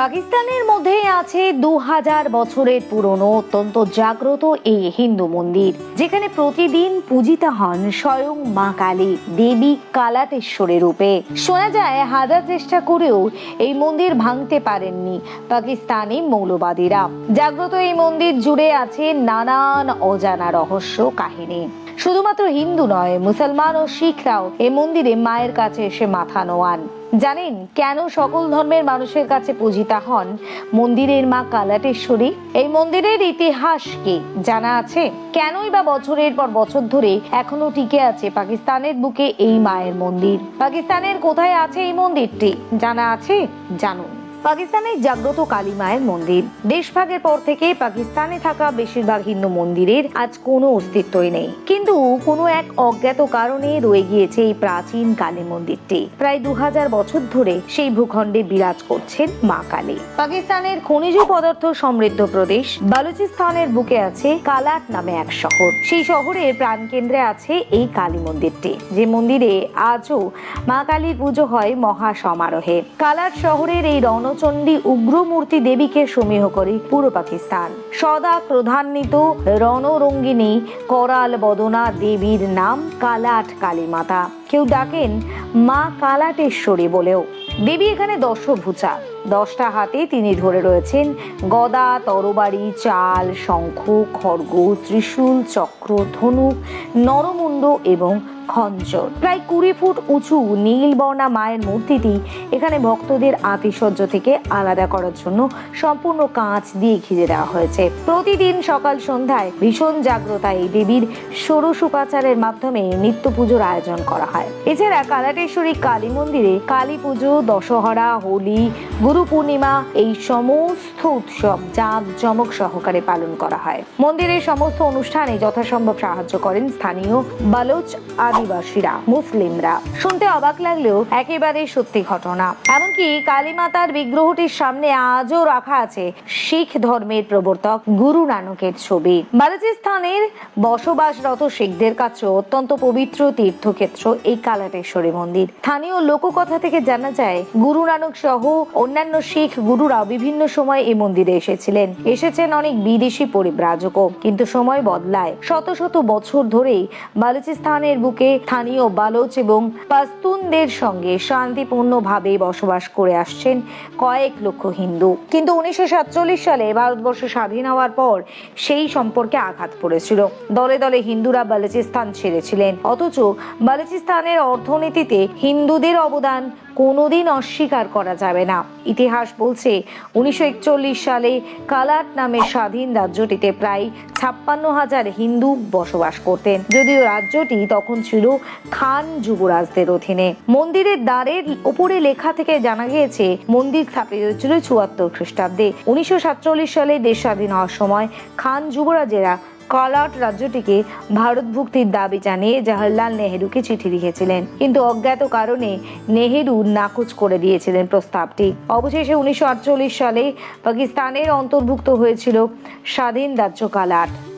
পাকিস্তানের মধ্যে আছে দু হাজার বছরের পুরনো, অত্যন্ত জাগ্রত এই হিন্দু মন্দির, যেখানে প্রতিদিন পূজিতা হন স্বয়ং মা কালী, দেবী কালাটেশ্বরী রূপে। শোনা যায়, হাজার চেষ্টা করেও এই মন্দির ভাঙতে পারেননি পাকিস্তানি মৌলবাদীরা। জাগ্রত এই মন্দির জুড়ে আছে নানান অজানা রহস্য কাহিনী। শুধুমাত্র হিন্দু নয়, মুসলমান ও শিখরাও এই মন্দিরে মায়ের কাছে এসে মাথা নোয়ান। জানেন কেন সকল ধর্মের মানুষের কাছে পূজিতা হন মন্দিরের মা কালাটেশ্বরী? এই মন্দিরের ইতিহাস কি? জানা আছে? কেনই বা বছরের পর বছর ধরে এখনও টিকে আছে পাকিস্তানের বুকে এই মায়ের মন্দির? পাকিস্তানের কোথায় আছে এই মন্দিরটি? জানা আছে? জানুন। পাকিস্তানের জাগ্রত কালী মায়ের মন্দির। দেশভাগের পর থেকে পাকিস্তানে থাকা বেশিরভাগ হিন্দু মন্দিরের আজ কোনো অস্তিত্বই নেই। কিন্তু কোনো এক অজ্ঞাত কারণে রয়ে গিয়েছে এই প্রাচীন কালী মন্দিরটি। প্রায় দু হাজার বছর ধরে সেই ভূখণ্ডে বিরাজ করছেন মা কালী। পাকিস্তানের খনিজ পদার্থ সমৃদ্ধ প্রদেশ, বালুচিস্তানের বুকে আছে কালাট নামে এক শহর। সেই শহরের প্রাণকেন্দ্রে আছে এই কালী মন্দিরটি। যে মন্দিরে আজও মা কালীর পুজো হয় মহা সমারোহে কালাট শহরের এই রণচণ্ডী উগ্রমূর্তি দেবীকে সমীহ করে পুরো পাকিস্তান। সদা প্রধান্বিত রণরঙ্গিনী করাল বদনা দেবীর নাম কালাট কালী মাতা কেউ ডাকেন মা কালাটেশ্বরী বলেও। দেবী এখানে দশভূজা দশটা হাতে তিনি ধরে রয়েছেন গদা, তরবারি, চাল, শঙ্খ খড়গ ত্রিশূল, চক্র, ধনুক, নরমুণ্ড এবং খঞ্জর। প্রায় কুড়ি ফুট উঁচু নীলবর্ণা মায়ের মূর্তিটি এখানে ভক্তদের আতিশয্য থেকে আলাদা করার জন্য সম্পূর্ণ কাঁচ দিয়ে ঘিরে দেওয়া হয়েছে। প্রতিদিন সকাল সন্ধ্যায় ভীষণ জাগ্রতা এই দেবীর ষোড়শ উপাচারের মাধ্যমে নিত্য পুজোর আয়োজন করা হয়। এছাড়া কালাটেশ্বরী কালী মন্দিরে কালী পুজো, দশহরা, হোলি গুরু পূর্ণিমা এই সমস্ত উৎসব জাঁক জমক সহকারে পালন করা হয়। মন্দিরের সমস্ত অনুষ্ঠানে যথাসম্ভব সাহায্য করেন স্থানীয় বালোচ আদিবাসীরা, মুসলিমরা। শুনতে অবাক লাগলেও একেবারে সত্যি ঘটনা। এমনকি কালীমাতার বিগ্রহটির সামনে আজও রাখা আছে শিখ ধর্মের প্রবর্তক গুরু নানকের ছবি। বালুচিস্তানের বসবাসরত শিখদের কাছে অত্যন্ত পবিত্র তীর্থক্ষেত্র এই কালাটেশ্বরী মন্দির। স্থানীয় লোককথা থেকে জানা যায়, গুরু নানক সহ অন্যান্য শিখ গুরুরাও বিভিন্ন সময় এই মন্দিরে এসেছিলেন। এসেছেন অনেক বিদেশি পরিব্রাজকও, কিন্তু সময় বদলায়। শত শত বছর ধরেই বালুচিস্তানের বুকে স্থানীয় বালোচ এবং পাস্তুনদের সঙ্গে শান্তিপূর্ণভাবে বসবাস করে আসছেন কয়েক লক্ষ হিন্দু। কিন্তু উনিশশো সাতচল্লিশ সালে ভারতবর্ষ স্বাধীন হওয়ার পর সেই সম্পর্কে আঘাত পড়েছিল। দলে দলে হিন্দুরা বালুচিস্তান ছেড়েছিলেন। অথচ বালুচিস্তানের অর্থনীতিতে হিন্দুদের অবদান কোনোদিন অস্বীকার করা যাবে না। ইতিহাস বলছে, উনিশশো একচল্লিশ সালে কালাট নামে স্বাধীন রাজ্যটিতে প্রায় ছাপ্পান্ন হাজার হিন্দু বসবাস করতেন। যদিও রাজ্যটি তখন ছিল খান যুবরাজদের অধীনে। মন্দিরের দ্বারের উপরে লেখা থেকে জানা গিয়েছে, মন্দির স্থাপিত হয়েছিল চুয়াত্তর খ্রিস্টাব্দে। উনিশশো সাতচল্লিশ সালে দেশ স্বাধীন হওয়ার সময় খান যুবরাজেরা কলাট রাজ্যটিকে ভারতভুক্তির দাবি জানিয়ে জওহরলাল নেহেরুকে চিঠি লিখেছিলেন। কিন্তু অজ্ঞাত কারণে নেহেরু নাকচ করে দিয়েছিলেন প্রস্তাবটি। অবশেষে উনিশশো আটচল্লিশ সালে পাকিস্তানের অন্তর্ভুক্ত হয়েছিল স্বাধীন রাজ্য কালাট